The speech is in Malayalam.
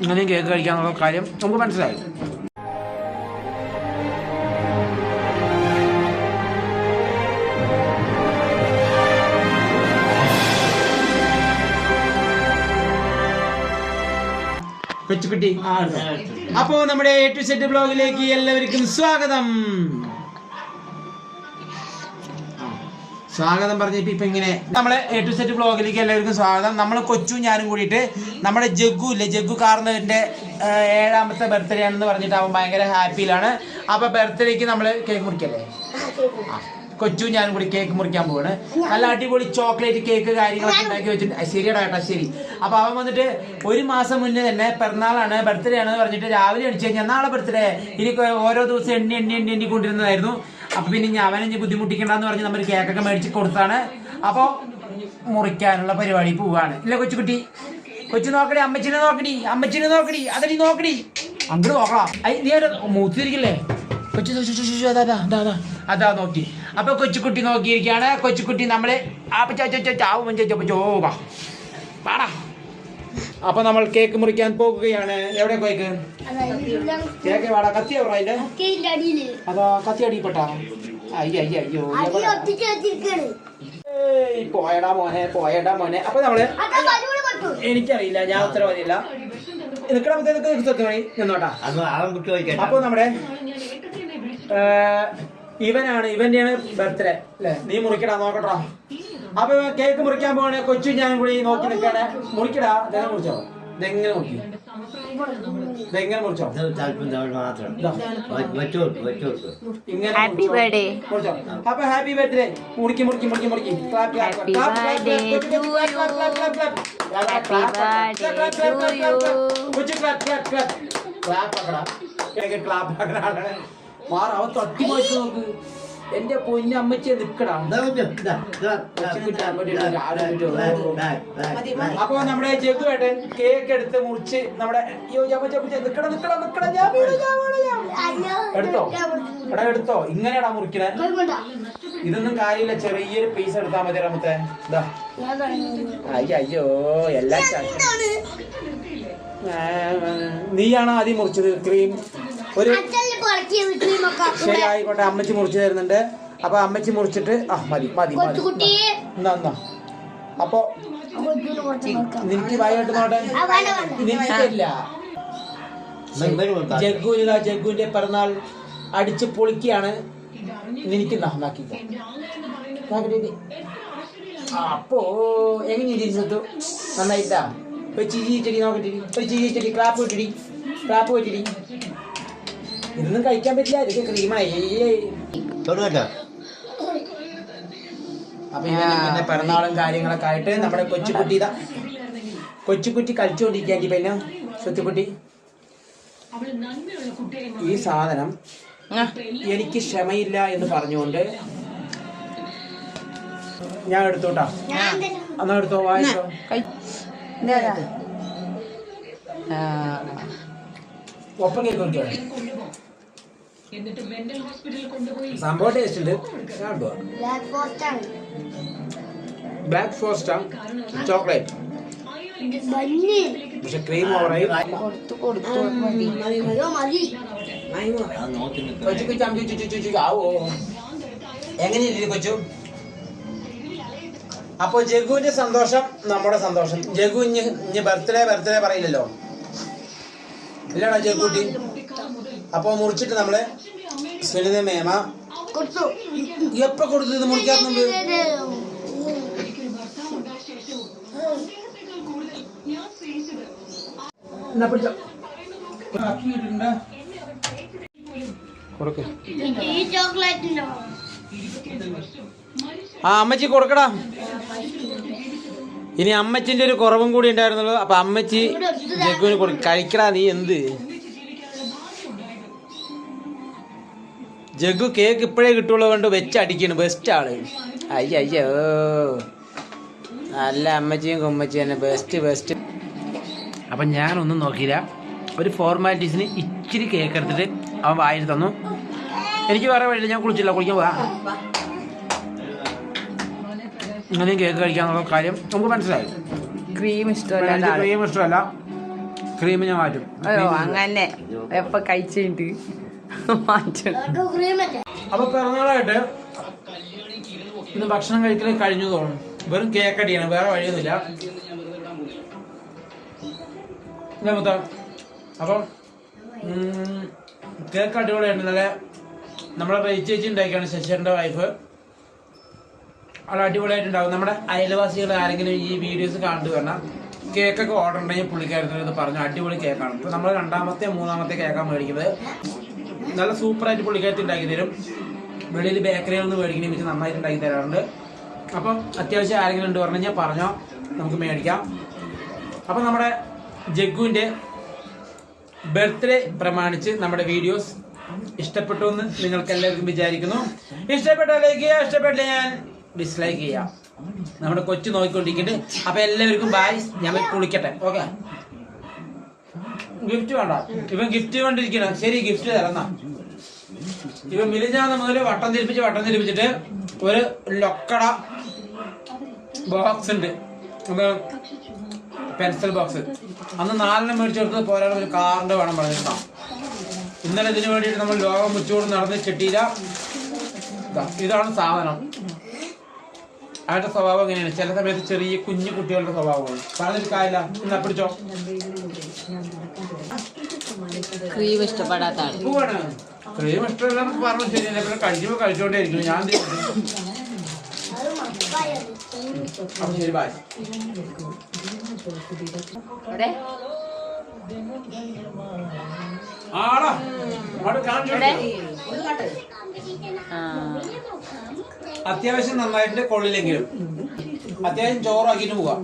ഇങ്ങനെയും കേക്ക് കഴിക്കാന്നുള്ള കാര്യം നമുക്ക് മനസ്സിലായി. കൊച്ചുകുട്ടി. അപ്പോ നമ്മുടെ എ ടു സെറ്റ് ബ്ലോഗിലേക്ക് എല്ലാവർക്കും സ്വാഗതം. സ്വാഗതം പറഞ്ഞു ഇപ്പൊ ഇങ്ങനെ നമ്മളെ എ ടു സെറ്റ് ബ്ലോഗിലേക്ക് എല്ലാവർക്കും സ്വാഗതം. നമ്മൾ കൊച്ചു ഞാനും കൂടിയിട്ട് നമ്മുടെ ജഗ്ഗു ഇല്ലേ? ജഗ്ഗു കാർന്നവന്റെ ഏഹ്, ഏഴാമത്തെ ബർത്ത്ഡേ ആണെന്ന് പറഞ്ഞിട്ട് അവൻ ഭയങ്കര ഹാപ്പിയിലാണ് അപ്പൊ ബർത്ത്ഡേക്ക് നമ്മൾ കേക്ക് മുറിക്കല്ലേ? കൊച്ചു ഞാനും കൂടി കേക്ക് മുറിക്കാൻ പോവാണ്. നല്ല അടിപൊളി ചോക്ലേറ്റ് കേക്ക് കാര്യങ്ങളൊക്കെ ഉണ്ടാക്കി വെച്ചിട്ട് ആ, ശരിയടാ ഏട്ടാ ശരി. അപ്പൊ അവൻ വന്നിട്ട് ഒരു മാസം മുന്നേ തന്നെ പിറന്നാളാണ് ബർത്ത്ഡേ ആണെന്ന് പറഞ്ഞിട്ട് രാവിലെ അടിച്ചു കഴിഞ്ഞാൽ നാളെ ബർത്ത്ഡേ ഇനി ഓരോ ദിവസം എണ്ണി എണ്ണി എണ്ണി എണ്ണി കൊണ്ടിരുന്നതായിരുന്നു അപ്പൊ പിന്നെ ഞാൻ അവനെ ബുദ്ധിമുട്ടിക്കണ്ടെന്ന് പറഞ്ഞ് നമ്മൾ കേക്കൊക്കെ മേടിച്ച് കൊടുത്താണ്. അപ്പൊ മുറിക്കാനുള്ള പരിപാടി പോവാണ്. ഇല്ല കൊച്ചുകുട്ടി. കൊച്ചു നോക്കടി അമ്മച്ചിനെ നോക്കടി അമ്മച്ചിനെ നോക്കടി അതടി നോക്കടി. അങ്ങോട്ട് നോക്കണം. നീ ഒരു മൂത്തിരിക്കില്ലേ? കൊച്ചു അതാ, ചോ ചോ നോക്കി. അപ്പൊ കൊച്ചുകുട്ടി ചോ കൊച്ചുകുട്ടി നമ്മളെ ചോ പാടാ അപ്പൊ നമ്മൾ കേക്ക് മുറിക്കാൻ പോകുകയാണ്. എവിടെ കേക്ക്? കേക്ക് വാടാ. കത്തി എവിടെ അതിന്റെ. അതാ കത്തി അടിപ്പെട്ടാ അയ്യോ അയ്യോ അയ്യോ. എവിടെ? ഏയ്, പോയടാ മോനെ പോയടാ മോനെ. അപ്പൊ നമ്മൾ എനിക്കറിയില്ല ഞാൻ ഉത്തരവാദിയില്ല നിന്നോട്ടാ. അപ്പൊ നമ്മുടെ ഇവനാണ് ഇവന്റെയാണ് ബർത്ത്ഡേ. അല്ലേ? നീ മുറിക്കടാ നോക്കട്ടാ അപ്പൊ കേക്ക് മുറിക്കാൻ പോവാണെ കൊച്ചു ഞാൻ കൂടി നോക്കി നിൽക്കണേ മുറിക്കടാ ഇതെങ്ങനെ മുറിച്ചോ ഇതെങ്ങനെ മുറിക്കും ഇതെങ്ങനെ മുറിച്ചോ ഇങ്ങനെ birthday. മുറിച്ചോ അപ്പൊ ഹാപ്പി ബർത്ത്ഡേ മുറിക്കി മുറിക്കി മുറിക്കി മുറിക്കി clap clap Happy clap birthday to clap clap clap clap Happy birthday to you. കൊച്ചു ക്ലാപ്പ് ക്ലാപ്പ് ക്ലാപ്പ് ക്ലാപ്പ് ആക്കടാ എനിക്ക് ക്ലാപ്പ് ആക്കണ ആളാണ് മാറ അവൻ തട്ടി മാറ്റി നോക്ക് എന്റെ പൊന്നു അമ്മച്ചിയെ നിക്കടാ അപ്പൊ നമ്മുടെ ജഗു ഏട്ടൻ കേക്ക് എടുത്ത് മുറിച്ച് നമ്മുടെ അയ്യോ അമ്മച്ചി അമ്മച്ചി നിക്കട നിക്കട നിക്കട ഞാൻ. എടുത്തോ? എടാ എടുത്തോ? ഇങ്ങനെയാടാ മുറിക്കണേ. ഇതൊന്നും കാര്യമില്ല ചെറിയൊരു പീസ് എടുത്താൽ മതി റമത്തെ ഇതാ അയ്യോ എല്ലാ നീയാണോ ആദ്യം മുറിച്ചത്? ക്രീം ഒരു ശരി ആയിക്കോട്ടെ. അമ്മച്ചി മുറിച്ച് തരുന്നുണ്ട്. അപ്പൊ അമ്മച്ചി മുറിച്ചിട്ട് ആ മതി മതി. എന്നാ എന്നാ. അപ്പൊ നിനക്ക് വായോട്ട് നോട്ടെ നിനക്കില്ല ജഗ്ഗുവിന് ജഗ്ഗുവിന്റെ പിറന്നാൾ അടിച്ച് പൊളിക്കുകയാണ്. നിനക്ക് നന്നാക്കി അപ്പോ എങ്ങനെ ചിരിച്ചു നന്നായിട്ടാ? ഒരു ചിരി ചെടി നോക്കിട്ടിരി ഒരു ചിരി ചെടി ക്ലാപ്പ് കിട്ടടി ക്ലാപ്പ് കിട്ടടി ഇതൊന്നും കഴിക്കാൻ പറ്റില്ല ഇതൊക്കെ ക്രീമായി അപ്പൊ പിന്നെ പിറന്നാളും കാര്യങ്ങളൊക്കെ ആയിട്ട് നമ്മുടെ കൊച്ചുകുട്ടി ഇതാ. കൊച്ചുകുട്ടി കളിച്ചുകൊണ്ടിരിക്കാക്കി പിന്നെ സ്വത്തുക്കുട്ടി ഈ സാധനം എനിക്ക് ക്ഷമയില്ല എന്ന് പറഞ്ഞുകൊണ്ട് ഞാൻ എടുത്തോട്ടാ. എന്നാ എടുത്തോ വായിച്ചോ ഒപ്പം കേക്ക് കൊണ്ടുപോയി. സംഭവം ടേസ്റ്റ് ഉണ്ട്. ബ്ലാക്ക് ആണ്. ചോക്ലേറ്റ് പക്ഷെ ക്രീം ഓവറായി കൊടുത്തു കൊടുത്തു മതി കൊച്ചു കൊച്ചു അമ്മ ചുച്ചു ആവോ എങ്ങനെയില്ലേ കൊച്ചു? അപ്പൊ ജഗുവിന്റെ സന്തോഷം നമ്മുടെ സന്തോഷം. ജഗു ഇഞ്ഞ് ഇഞ്ഞ് ബർത്ത്ഡേ ബർത്ത്ഡേ പറയില്ലല്ലോ. ഇല്ലടാ ജഗുട്ടി? അപ്പൊ മുറിച്ചിട്ട് നമ്മളെ സുനിത മേമ. കൊടുത്തു. എപ്പ കൊടുത്തു ഇത് കൊടുക്ക്. ചോക്ലേറ്റിന്റെ ആ അമ്മച്ചി കൊടുക്കടാ. ഇനി അമ്മച്ചിന്റെ ഒരു കുറവും കൂടി ഉണ്ടായിരുന്നല്ലോ അപ്പൊ അമ്മച്ചി ജഗ്ഗുവിന് കൊടു കഴിക്കടാ നീ എന്ത്? ജഗ്ഗു കേക്ക് ഇപ്പോഴേ കിട്ടുള്ളൂ കൊണ്ട് അടിക്കണം ബെസ്റ്റ് ആൾ. അയ്യ അയ്യോ നല്ല അമ്മച്ചിയും കുമ്മച്ചിയും തന്നെ ബെസ്റ്റ് ബെസ്റ്റ് അപ്പം ഞാനൊന്നും നോക്കിയില്ല. ഒരു ഫോർമാലിറ്റീസിന് ഇച്ചിരി കേക്ക് എടുത്തിട്ട് അവൻ വായിൽ തന്നു. എനിക്ക് വേറെ വഴിയില്ല ഞാൻ കുളിച്ചില്ല കുളിക്കാൻ പോവാ ഇങ്ങനെയും കേക്ക് കഴിക്കാന്നുള്ള കാര്യം നമുക്ക് മനസ്സിലായി. ക്രീം ഇഷ്ടമല്ല ക്രീം ഇഷ്ടമല്ല. ക്രീം ഞാൻ മാറ്റും. അങ്ങനെ. എപ്പോൾ കഴിച്ചിട്ട് അപ്പൊ പിറന്നാളായിട്ട് ഇന്ന് ഭക്ഷണം കഴിക്കൽ കഴിഞ്ഞു തോന്നും വെറും കേക്ക് അടിയാണ് വേറെ വഴിയൊന്നുമില്ല. അപ്പൊ മുത്ത. അപ്പം ഉം, കേക്ക് അടിപൊളിയാണ് ഇന്നലെ നമ്മുടെ റേറ്റ് ചേച്ചി ഉണ്ടാക്കിയാണ് ശശിയുടെ വൈഫ് അവിടെ അടിപൊളിയായിട്ടുണ്ടാവും. നമ്മുടെ അയൽവാസികൾ ആരെങ്കിലും ഈ വീഡിയോസ് കണ്ടു വരണം കേക്കൊക്കെ ഓർഡർ ഉണ്ടെങ്കിൽ പുള്ളിക്കാരത്തിനടുത്ത് പറഞ്ഞു അടിപൊളി കേക്കാണ് ഇപ്പൊ നമ്മൾ രണ്ടാമത്തെ മൂന്നാമത്തെ കേക്കാണ് മേടിക്കുന്നത്. നല്ല സൂപ്പറായിട്ട് പുള്ളിക്കാരത്തി ഉണ്ടാക്കി തരും. വെളിയിൽ ബേക്കറിയിൽ നിന്ന് മേടിക്കുന്ന വെച്ച് നന്നായിട്ട് ഉണ്ടാക്കി തരാറുണ്ട്. അപ്പം അത്യാവശ്യം ആരെങ്കിലും ഉണ്ട് പറഞ്ഞു കഴിഞ്ഞാൽ പറഞ്ഞോ. നമുക്ക് മേടിക്കാം. അപ്പം നമ്മുടെ ജഗ്ഗുവിന്റെ ബർത്ത്ഡേ പ്രമാണിച്ച് നമ്മുടെ വീഡിയോസ് ഇഷ്ടപ്പെട്ടു എന്ന് നിങ്ങൾക്ക് എല്ലാവർക്കും വിചാരിക്കുന്നു. ഇഷ്ടപ്പെട്ട ലൈക്ക് ചെയ്യുക ഇഷ്ടപ്പെട്ടില്ല ഞാൻ ഡിസ്ലൈക്ക് ചെയ്യാം നമ്മുടെ കൊച്ചു നോക്കിക്കൊണ്ടിരിക്കുന്നുണ്ട്. അപ്പം എല്ലാവർക്കും ബായ് ഞാൻ കുളിക്കട്ടെ. ഓക്കെ ഗിഫ്റ്റ് വേണ്ട. ഇവൻ ഗിഫ്റ്റ് വേണ്ടിരിക്കണ ശരി ഗിഫ്റ്റ് തരണം ഇവൻ മിലിഞ്ഞാന്ന് മുതൽ വട്ടം തിരിപ്പിച്ച് വട്ടം തിരിപ്പിച്ചിട്ട് ഒരു ലൊക്കട ബോക്സ് ഉണ്ട്. പെൻസിൽ ബോക്സ് അന്ന് നാലെണ്ണം മേടിച്ചു കൊടുത്തത് ഒരു കാറിന്റെ വേണം പറഞ്ഞിട്ടാ ഇന്നലെ ഇതിനു വേണ്ടിയിട്ട് നമ്മൾ ലോകം മുച്ചോട് നടന്ന് ചെട്ടിയില്ല ഇതാണ് സാധനം. അവരുടെ സ്വഭാവം എങ്ങനെയാണ്? ചില സമയത്ത് ചെറിയ കുഞ്ഞു കുട്ടികളുടെ സ്വഭാവമാണ്. പറഞ്ഞിട്ട് കാര്യമില്ല. എന്നാ പിടിച്ചോ ക്രീം ഇഷ്ടപ്പെടാത്ത ആൾ ക്രീം ഇഷ്ടമല്ല പറഞ്ഞു ശരിയല്ല? പിന്നെ കഴിക്കുമ്പോൾ കഴിച്ചോണ്ടേ ഞാൻ ശരി ബായ് ആടാ അത്യാവശ്യം നന്നായിട്ട് കൊള്ളില്ലെങ്കിലും അത്യാവശ്യം ചോറാക്കിട്ട് പോവാം.